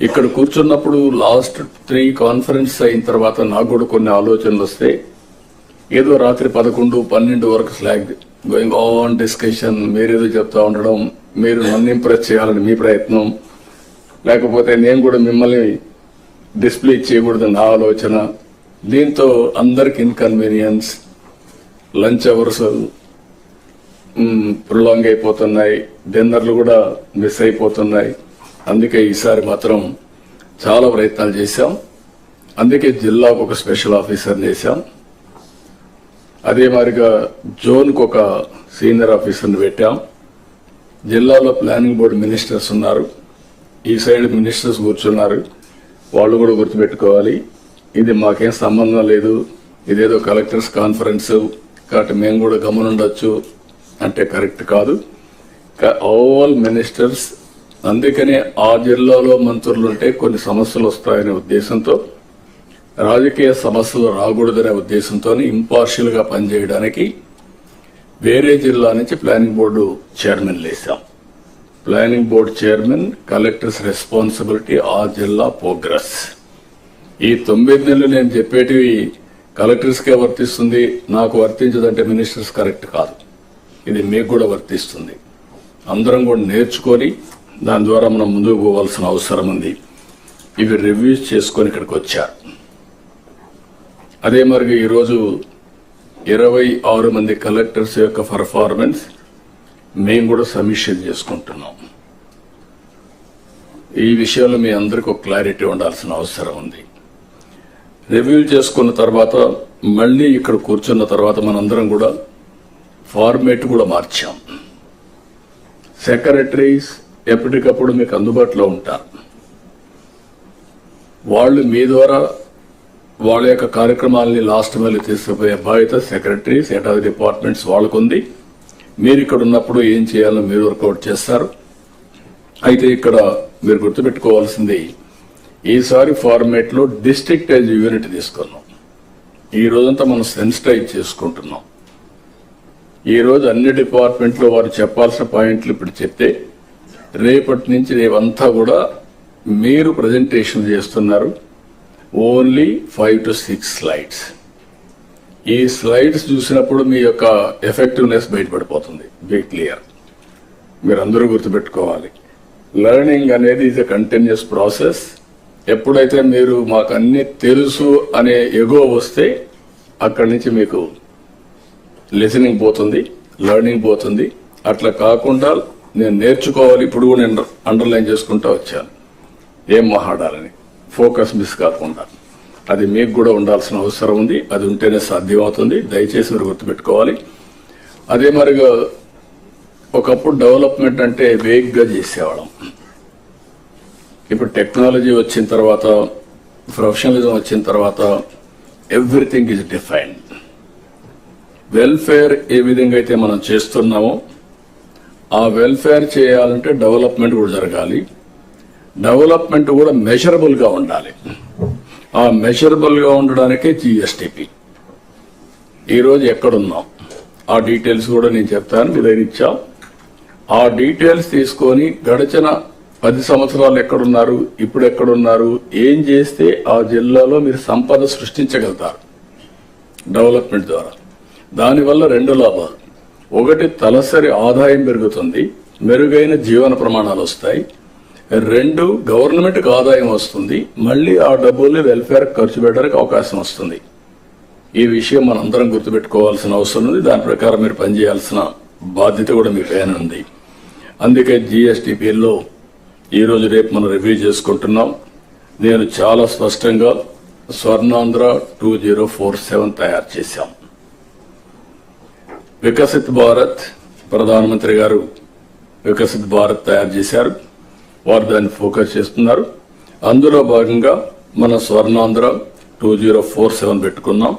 ఇక్కడ కూర్చున్నప్పుడు last three conference అయిన తర్వాత నాకు కూడా కొన్ని ఆలోచనలు వస్తాయి ఏదో రాత్రి పదకొండు పన్నెండు వరకు స్లాగ్ గోయింగ్ ఆన్ డిస్కషన్ మీరేదో చెప్తా ఉండడం మీరు నన్ను ఇంప్రెస్ చేయాలని మీ ప్రయత్నం లేకపోతే నేను కూడా మిమ్మల్ని డిస్ప్లే చేయకూడదు నా ఆలోచన దీంతో అందరికి ఇన్కన్వీనియన్స్ లంచ్ అవర్స్ ప్రొలాంగ్ అయిపోతున్నాయి డిన్నర్లు కూడా మిస్ అయిపోతున్నాయి. అందుకే ఈసారి మాత్రం చాలా ప్రయత్నాలు చేశాం. అందుకే జిల్లాకు ఒక స్పెషల్ ఆఫీసర్ చేశాం. అదే మాదిరిగా జోన్కు ఒక సీనియర్ ఆఫీసర్ని పెట్టాం. జిల్లాలో ప్లానింగ్ బోర్డు మినిస్టర్స్ ఉన్నారు. ఈ సైడ్ మినిస్టర్స్ కూర్చున్నారు. వాళ్ళు కూడా గుర్తుపెట్టుకోవాలి. ఇది మాకేం సంబంధం లేదు. ఇదేదో కలెక్టర్స్ కాన్ఫరెన్స్. కాబట్టి మేము కూడా గమనుండొచ్చు. అంటే కరెక్ట్ కాదు. ఆల్ మినిస్టర్స్ అందుకనే ఆ జిల్లాలో మంత్రులు ఉంటే కొన్ని సమస్యలు వస్తాయనే ఉద్దేశంతో రాజకీయ సమస్యలు రాకూడదనే ఉద్దేశంతో ఇంపార్షియల్గా పనిచేయడానికి వేరే జిల్లా నుంచి planning board chairman లేసాం planning board chairman collectors responsibility ఆ జిల్లా ప్రోగ్రెస్ ఈ తొమ్మిది నెలలు నేను చెప్పేటివి కలెక్టర్స్ కే వర్తిస్తుంది నాకు వర్తించదంటే మినిస్టర్స్ కరెక్ట్ కాదు. ఇది మీకు కూడా వర్తిస్తుంది. అందరం కూడా నేర్చుకొని దాని ద్వారా మనం ముందుకు పోవాల్సిన అవసరం ఉంది. ఇవి రివ్యూస్ చేసుకొని ఇక్కడికి వచ్చారు. అదే మరి ఈరోజు ఇరవై ఆరు మంది కలెక్టర్స్ యొక్క పర్ఫార్మెన్స్ మేము కూడా సమీక్ష చేసుకుంటున్నాం. ఈ విషయంలో మీ అందరికీ ఒక క్లారిటీ ఉండాల్సిన అవసరం ఉంది. రివ్యూ చేసుకున్న తర్వాత మళ్ళీ ఇక్కడ కూర్చున్న తర్వాత మనందరం కూడా ఫార్మేట్ కూడా మార్చాం. సెక్రటరీస్ ఎప్పటికప్పుడు మీకు అందుబాటులో ఉంటారు వాళ్ళు మీ ద్వారా వాళ్ళ యొక్క కార్యక్రమాలని లాస్ట్ మైల్ తీసుకుపోయే బాధ్యత సెక్రటరీస్ హెడ్ ఆఫ్ డిపార్ట్మెంట్స్ వాళ్ళకుంది. మీరు ఇక్కడ ఉన్నప్పుడు ఏం చేయాలో మీరు వర్కౌట్ చేస్తారు. అయితే ఇక్కడ మీరు గుర్తుపెట్టుకోవాల్సింది ఈసారి ఫార్మేట్లో డిస్ట్రిక్ట్ యాజ్ యూనిట్ తీసుకున్నాం. ఈ రోజంతా మనం సెన్సిటైజ్ చేసుకుంటున్నాం. ఈ రోజు అన్ని డిపార్ట్మెంట్లో వారు చెప్పాల్సిన పాయింట్లు ఇప్పుడు చెప్తే రేపటి నుంచి రేవంతా కూడా మీరు ప్రజెంటేషన్ చేస్తున్నారు. Only five to six slides ఈ స్లైడ్స్ చూసినప్పుడు మీ యొక్క ఎఫెక్టివ్నెస్ బయటపడిపోతుంది. బీ క్లియర్ మీరు అందరూ గుర్తుపెట్టుకోవాలి. లెర్నింగ్ అనేది ఇది కంటిన్యూస్ ప్రాసెస్ ఎప్పుడైతే మీరు మాకు అన్ని తెలుసు అనే ఎగో వస్తే అక్కడి నుంచి మీకు లిసనింగ్ పోతుంది లెర్నింగ్ పోతుంది. అట్లా కాకుండా నేను నేర్చుకోవాలి ఇప్పుడు కూడా నేను అండర్లైన్ చేసుకుంటా వచ్చాను. ఏం మహాడాలని ఫోకస్ మిస్ కాకుండా. అది మీకు కూడా ఉండాల్సిన అవసరం ఉంది. అది ఉంటేనే సాధ్యమవుతుంది. దయచేసి మీరు గుర్తుపెట్టుకోవాలి. అదే మరిగా ఒకప్పుడు డెవలప్మెంట్ అంటే వేగ్గా చేసేవాళ్ళం. ఇప్పుడు టెక్నాలజీ వచ్చిన తర్వాత ప్రొఫెషనలిజం వచ్చిన తర్వాత ఎవ్రీథింగ్ ఈజ్ డిఫైన్డ్ వెల్ఫేర్ ఏ విధంగా అయితే మనం చేస్తున్నామో ఆ వెల్ఫేర్ చేయాలంటే డెవలప్మెంట్ కూడా జరగాలి. డెవలప్మెంట్ కూడా మెషరబుల్గా ఉండాలి. ఆ మెషరబుల్గా ఉండడానికే జిఎస్టిపి ఈరోజు ఎక్కడున్నాం? ఆ డీటెయిల్స్ కూడా నేను చెప్తాను మీ దగ్గర ఆ డీటెయిల్స్ తీసుకొని గడిచిన పది సంవత్సరాలు ఎక్కడున్నారు ఇప్పుడు ఎక్కడున్నారు ఏం చేస్తే ఆ జిల్లాలో మీరు సంపద సృష్టించగలుగుతారు. డెవలప్మెంట్ ద్వారా. దానివల్ల రెండు లాభాలు. ఒకటి తలసరి ఆదాయం పెరుగుతుంది మెరుగైన జీవన ప్రమాణాలు వస్తాయి. రెండు గవర్నమెంట్కి ఆదాయం వస్తుంది మళ్ళీ ఆ డబ్బుల్ని వెల్ఫేర్ ఖర్చు పెట్టడానికి అవకాశం వస్తుంది. ఈ విషయం మనందరం గుర్తుపెట్టుకోవాల్సిన అవసరం ఉంది. దాని ప్రకారం మీరు పనిచేయాల్సిన బాధ్యత కూడా మీ పైన ఉంది. అందుకే జీఎస్టీ బిల్లో ఈరోజు రేపు మనం రివ్యూ చేసుకుంటున్నాం. నేను చాలా స్పష్టంగా Swarnandhra two zero four seven తయారు చేశాం. వికసిత్ భారత్ ప్రధానమంత్రి గారు వికసిత్ భారత్ తయారు చేశారు. వారు దాన్ని ఫోకస్ చేస్తున్నారు. అందులో భాగంగా మన Swarnandhra two zero four seven పెట్టుకున్నాం.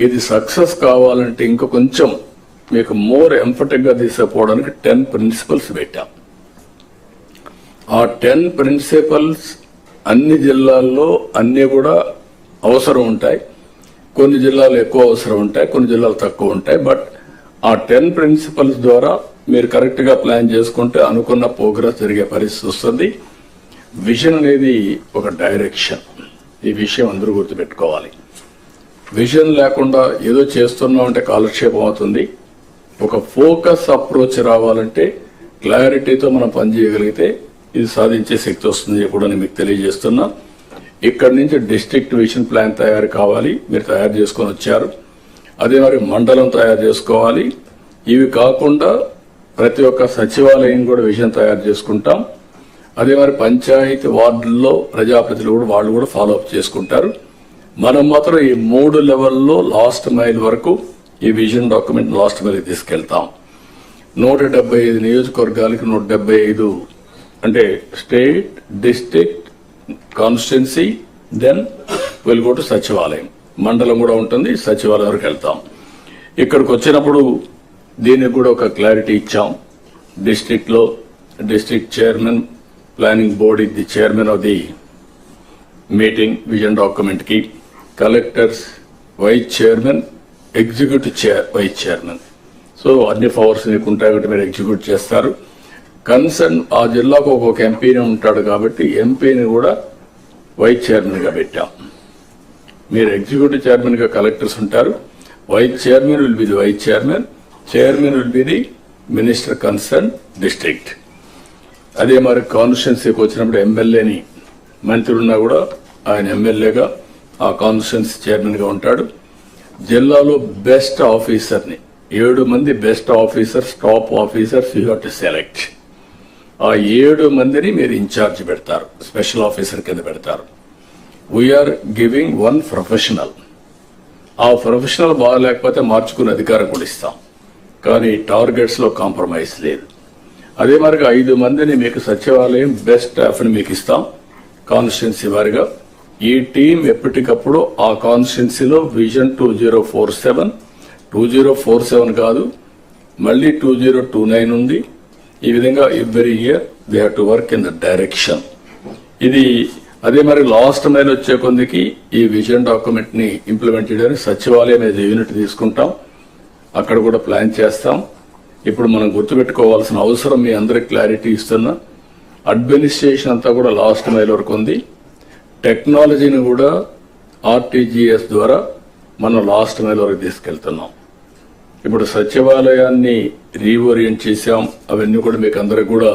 ఇది సక్సెస్ కావాలంటే ఇంకా కొంచెం మీకు మోర్ ఎంఫటిక్గా తీసుకుపోవడానికి టెన్ ప్రిన్సిపల్స్ పెట్టాం. ఆ టెన్ ప్రిన్సిపల్స్ అన్ని జిల్లాల్లో అన్నీ కూడా అవసరం ఉంటాయి. కొన్ని జిల్లాలు ఎక్కువ అవసరం ఉంటాయి కొన్ని జిల్లాలు తక్కువ ఉంటాయి. బట్ ఆ టెన్ ప్రిన్సిపల్స్ ద్వారా మీరు కరెక్ట్గా ప్లాన్ చేసుకుంటే అనుకున్న ప్రోగ్రెస్ జరిగే పరిస్థితి వస్తుంది. విజన్ అనేది ఒక డైరెక్షన్ ఈ విషయం అందరూ గుర్తుపెట్టుకోవాలి. విజన్ లేకుండా ఏదో చేస్తున్నాం అంటే కాలక్షేపం అవుతుంది. ఒక ఫోకస్ అప్రోచ్ రావాలంటే క్లారిటీతో మనం పనిచేయగలిగితే ఇది సాధించే శక్తి వస్తుంది కూడా నేను మీకు తెలియజేస్తున్నా. ఇక్కడి నుంచి డిస్ట్రిక్ట్ విజన్ ప్లాన్ తయారు కావాలి. మీరు తయారు చేసుకొని వచ్చారు. అదే మరి మండలం తయారు చేసుకోవాలి. ఇవి కాకుండా ప్రతి ఒక్క సచివాలయం కూడా విషయం తయారు చేసుకుంటాం. అదే మరి పంచాయతీ వార్డుల్లో ప్రజాప్రతినిధులు కూడా వాళ్ళు కూడా ఫాలో అప్ చేసుకుంటారు. మనం మాత్రం ఈ మూడు లెవెల్లో లాస్ట్ మైల్ వరకు ఈ విజన్ డాక్యుమెంట్ లాస్ట్ మైల్ తీసుకెళ్తాం. నూట డెబ్బై ఐదు నియోజకవర్గాలకి నూట డెబ్బై ఐదు అంటే state district constituency then will go to sachivalayam. మండలం కూడా ఉంటుంది సచివాలయం వరకు వెళ్తాం. ఇక్కడికి వచ్చినప్పుడు దీనికి కూడా ఒక క్లారిటీ ఇచ్చాం. డిస్ట్రిక్ట్లో చైర్మన్ ప్లానింగ్ బోర్డ్ ఇది chairman of the meeting vision డాక్యుమెంట్కి. Collectors vice chairman executive chair vice chairman so అన్ని పవర్స్ మీకు ఉంటాయి కాబట్టి మీరు ఎగ్జిక్యూట్ చేస్తారు. కన్సర్న్ ఆ జిల్లాకు ఒక్కొక్క ఎంపీని ఉంటాడు కాబట్టి ఎంపీని కూడా వైస్ చైర్మన్గా పెట్టాం. మీరు ఎగ్జిక్యూటివ్ చైర్మన్గా కలెక్టర్స్ ఉంటారు. Vice chairman will be the vice chairman. Chairman will be the minister concern district. అదే మరి కాన్స్టిట్యున్సీకి వచ్చినప్పుడు ఎమ్మెల్యేని మంత్రి ఉన్నా కూడా ఆయన ఎమ్మెల్యేగా ఆ కాన్స్టిట్యున్సీ చైర్మన్గా ఉంటాడు. జిల్లాలో బెస్ట్ ఆఫీసర్ని ఏడు మంది best officers top officers you have to select. ఆ ఏడు మందిని మీరు ఇన్ఛార్జ్ పెడతారు స్పెషల్ ఆఫీసర్ కింద పెడతారు. వీఆర్ గివింగ్ వన్ ప్రొఫెషనల్ ఆ ప్రొఫెషనల్ బాగలేకపోతే మార్చుకునే అధికారం కూడా ఇస్తాం. కానీ టార్గెట్స్లో కాంప్రమైజ్ లేదు. అదే మరిగా ఐదు మందిని మీకు సచివాలయం బెస్ట్ ఆఫ్ని మీకు ఇస్తాం. కాన్స్టిట్యున్సీ వారిగా. ఈ టీం ఎప్పటికప్పుడు ఆ కాన్స్టిట్యున్సీలో vision two zero four seven two zero four seven కాదు మళ్ళీ టూ జీరో టూ నైన్ ఉంది. ఈ విధంగా every year they have to work in the direction ఇది అదే మరి లాస్ట్ మైల్ వచ్చే కొందికి ఈ విజన్ డాక్యుమెంట్ని ఇంప్లిమెంట్ చేయడానికి సచివాలయం అనేది యూనిట్ తీసుకుంటాం. అక్కడ కూడా ప్లాన్ చేస్తాం. ఇప్పుడు మనం గుర్తుపెట్టుకోవాల్సిన అవసరం మీ అందరికి క్లారిటీ ఇస్తున్నా. అడ్మినిస్ట్రేషన్ అంతా కూడా లాస్ట్ మైల్ వరకు ఉంది. టెక్నాలజీని కూడా ఆర్టీజీఎస్ ద్వారా మనం లాస్ట్ మైల్ వరకు తీసుకెళ్తున్నాం. ఇప్పుడు సచివాలయాన్ని రీఓరియంట్ చేశాం. అవన్నీ కూడా మీకు అందరికి కూడా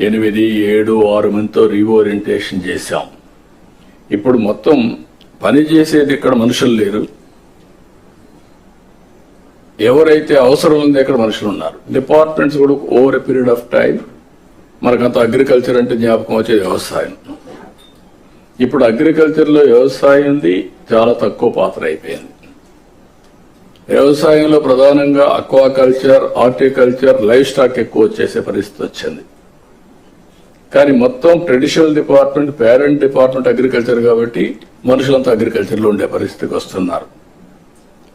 ఎనిమిది ఏడు ఆరు మందితో రీఓరియంటేషన్ చేశాం. ఇప్పుడు మొత్తం పని చేసేది ఇక్కడ మనుషులు లేరు. ఎవరైతే అవసరం ఉంది అక్కడ మనుషులు ఉన్నారు. డిపార్ట్మెంట్స్ కూడా over a period of time మనకంత అగ్రికల్చర్ అంటే జ్ఞాపకం వచ్చేది వ్యవసాయం. ఇప్పుడు అగ్రికల్చర్లో వ్యవసాయం ఉంది చాలా తక్కువ పాత్ర అయిపోయింది. వ్యవసాయంలో ప్రధానంగా అక్వాకల్చర్ హార్టికల్చర్ లైఫ్ స్టాక్ ఎక్కువ వచ్చేసే పరిస్థితి వచ్చింది. కానీ మొత్తం traditional department parent department agriculture కాబట్టి మనుషులంతా అగ్రికల్చర్లో ఉండే పరిస్థితికి వస్తున్నారు.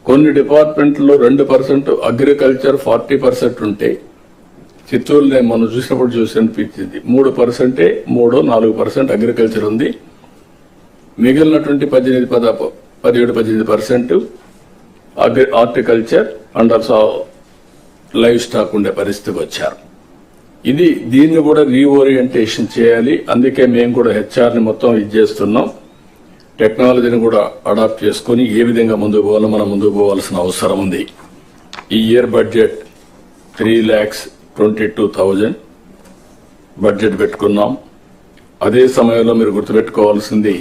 కొన్ని డిపార్ట్మెంట్లో రెండు పర్సెంట్ అగ్రికల్చర్ ఫార్టీ పర్సెంట్ ఉంటే చిత్తూరు నేను మనం చూసినప్పుడు చూసి అనిపించింది. మూడు పర్సెంటే మూడో నాలుగు పర్సెంట్ అగ్రికల్చర్ ఉంది. మిగిలినటువంటి పద్దెనిమిది పద పదిహేడు పద్దెనిమిది percent agri horticulture and also livestock ఉండే పరిస్థితికి వచ్చారు. ఇది దీన్ని కూడా రీఓరియంటేషన్ చేయాలి. అందుకే మేము కూడా హెచ్ఆర్ని మొత్తం ఇది చేస్తున్నాం. టెక్నాలజీని కూడా అడాప్ట్ చేసుకుని ఏ విధంగా ముందుకు పోవాలో మనం ముందుకు పోవాల్సిన అవసరం ఉంది. ఈ year budget three lakhs twenty two thousand budget పెట్టుకున్నాం. అదే సమయంలో మీరు గుర్తుపెట్టుకోవాల్సింది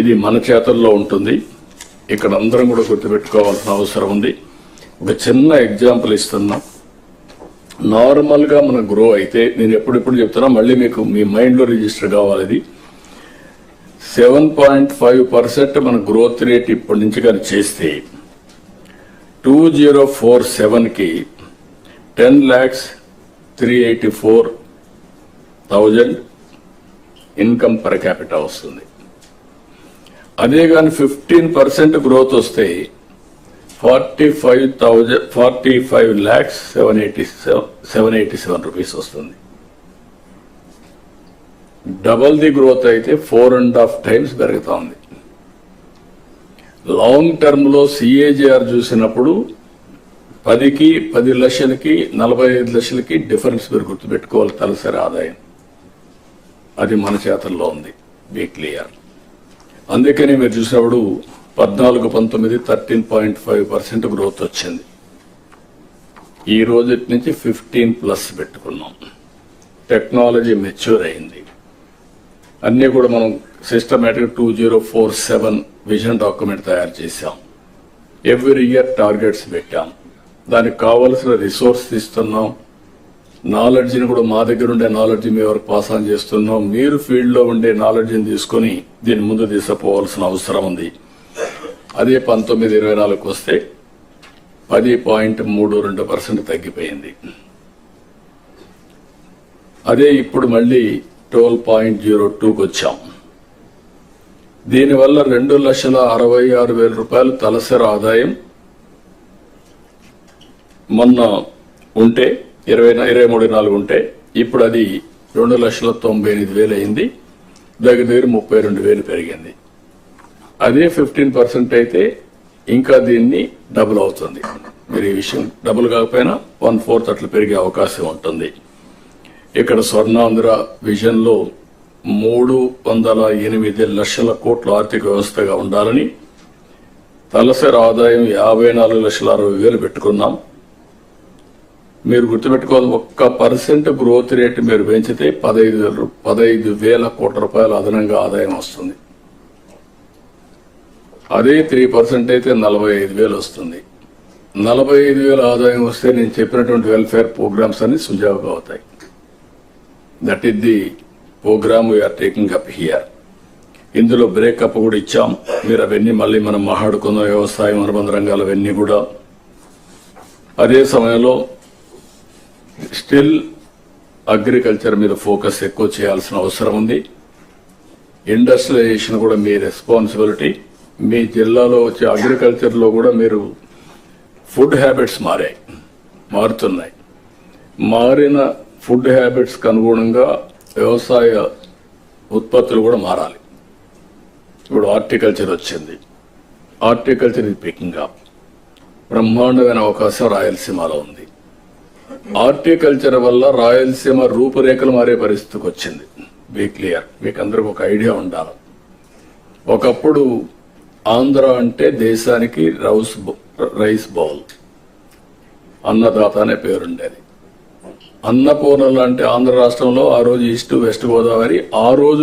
ఇది మన చేతుల్లో ఉంటుంది. ఇక్కడ అందరం కూడా గుర్తుపెట్టుకోవాల్సిన అవసరం ఉంది. ఒక చిన్న ఎగ్జాంపుల్ ఇస్తున్నాం. నార్మల్గా గ్రో అయితే నేను ఎప్పుడెప్పుడు చెప్తున్నా మళ్ళీ మీకు మీ మైండ్లో రిజిస్టర్ కావాలి ఇది సెవెన్ పాయింట్ ఫైవ్ పర్సెంట్ మన గ్రోత్ రేట్ ఇప్పటి నుంచి కానీ చేస్తే టూ జీరో ఫోర్ సెవెన్కి ten lakhs three eighty four thousand income per capital వస్తుంది. అదే కానీ ఫిఫ్టీన్ పర్సెంట్ గ్రోత్ వస్తే forty five thousand forty five lakhs seven eighty seven eighty seven rupees వస్తుంది. డబల్ ది గ్రోత్ అయితే ఫోర్ అండ్ హాఫ్ టైమ్స్ పెరుగుతూ ఉంది. Long టర్మ్లో చూసినప్పుడు పదికి పది లక్షలకి నలభై ఐదు లక్షలకి డిఫరెన్స్ మీరు గుర్తుపెట్టుకోవాలి తలసరి ఆదాయం. అది మన చేతల్లో ఉంది. బీ క్లియర్ అందుకని మీరు చూసినప్పుడు పద్నాలుగు పంతొమ్మిది thirteen point five percent growth వచ్చింది. ఈ రోజు నుంచి ఫిఫ్టీన్ ప్లస్ పెట్టుకున్నాం. టెక్నాలజీ మెచ్యూర్ అయింది. అన్నీ కూడా మనం systematic two zero four seven vision document తయారు చేశాం. ఎవ్రీ ఇయర్ టార్గెట్స్ పెట్టాం. దానికి కావలసిన రిసోర్స్ ఇస్తున్నాం నాలెడ్జ్ని కూడా మా దగ్గర ఉండే నాలెడ్జ్ మీ వరకు పాస్ ఆన్ చేస్తున్నాం. మీరు ఫీల్డ్లో ఉండే నాలెడ్జ్ని తీసుకొని దీని ముందు తీసుకుపోవాల్సిన అవసరం ఉంది. అదే పంతొమ్మిది ఇరవై నాలుగుకి వస్తే పది పాయింట్ మూడు రెండు పర్సెంట్ తగ్గిపోయింది. అదే ఇప్పుడు మళ్ళీ ట్వెల్వ్ పాయింట్ జీరో టూకి వచ్చాం. దీనివల్ల రెండు లక్షల అరవై ఆరు వేల రూపాయలు తలసరి ఆదాయం మొన్న ఉంటే ఇరవై ఇరవై మూడు నాలుగు ఉంటే ఇప్పుడు అది రెండు లక్షల తొంభై ఎనిమిది వేలు అయింది. దగ్గర దగ్గర ముప్పై రెండు వేలు పెరిగింది. అదే ఫిఫ్టీన్ పర్సెంట్ అయితే ఇంకా దీన్ని డబుల్ అవుతుంది. మీరు ఈ విషయం డబుల్ కాకపోయినా వన్ ఫోర్త్ అట్లా పెరిగే అవకాశం ఉంటుంది. ఇక్కడ స్వర్ణాంధ్ర విజన్లో మూడు వందల ఎనిమిది లక్షల కోట్ల ఆర్థిక వ్యవస్థగా ఉండాలని తలసరి ఆదాయం యాభై నాలుగు లక్షల అరవై వేలు పెట్టుకున్నాం. మీరు గుర్తుపెట్టుకోవాలి ఒక్క పర్సెంట్ గ్రోత్ రేట్ మీరు పెంచితే పదహైదు వేల పదహైదు వేల కోట్ల రూపాయల అదనంగా ఆదాయం వస్తుంది. అదే త్రీ పర్సెంట్ అయితే నలభై ఐదు వేలు వస్తుంది. నలభై ఐదు వేల ఆదాయం వస్తే నేను చెప్పినటువంటి వెల్ఫేర్ ప్రోగ్రామ్స్ అన్ని సుజావుగా అవుతాయి. That is the programme we're taking up here ఇందులో బ్రేకప్ కూడా ఇచ్చాం. మీరు అవన్నీ మళ్ళీ మనం మాట్లాడుకున్న వ్యవసాయం అనుబంధ రంగాలు అవన్నీ కూడా. అదే సమయంలో స్టిల్ అగ్రికల్చర్ మీద ఫోకస్ ఎక్కువ చేయాల్సిన అవసరం ఉంది. ఇండస్ట్రియలైజేషన్ కూడా మీ రెస్పాన్సిబిలిటీ మీ జిల్లాలో వచ్చే అగ్రికల్చర్లో కూడా మీరు ఫుడ్ హ్యాబిట్స్ మారాయి మారుతున్నాయి. మారిన ఫుడ్ హ్యాబిట్స్కి అనుగుణంగా వ్యవసాయ ఉత్పత్తులు కూడా మారాలి. ఇప్పుడు హార్టికల్చర్ వచ్చింది. హార్టికల్చర్ ఇది పికింగ్ అప్. బ్రహ్మాండమైన అవకాశం రాయలసీమలో ఉంది. హార్టికల్చర్ వల్ల రాయలసీమ రూపురేఖలు మారే పరిస్థితికి వచ్చింది. Be clear. మీకు అందరికి ఒక ఐడియా ఉండాలి. ఒకప్పుడు ఆంధ్ర అంటే దేశానికి రౌస్ రైస్ బౌల్. అన్నదాత అనే పేరుండేది. అన్నపూర్ణలు అంటే ఆంధ్ర రాష్ట్రంలో ఆ రోజు ఈస్ట్ వెస్ట్ గోదావరి. ఆ రోజు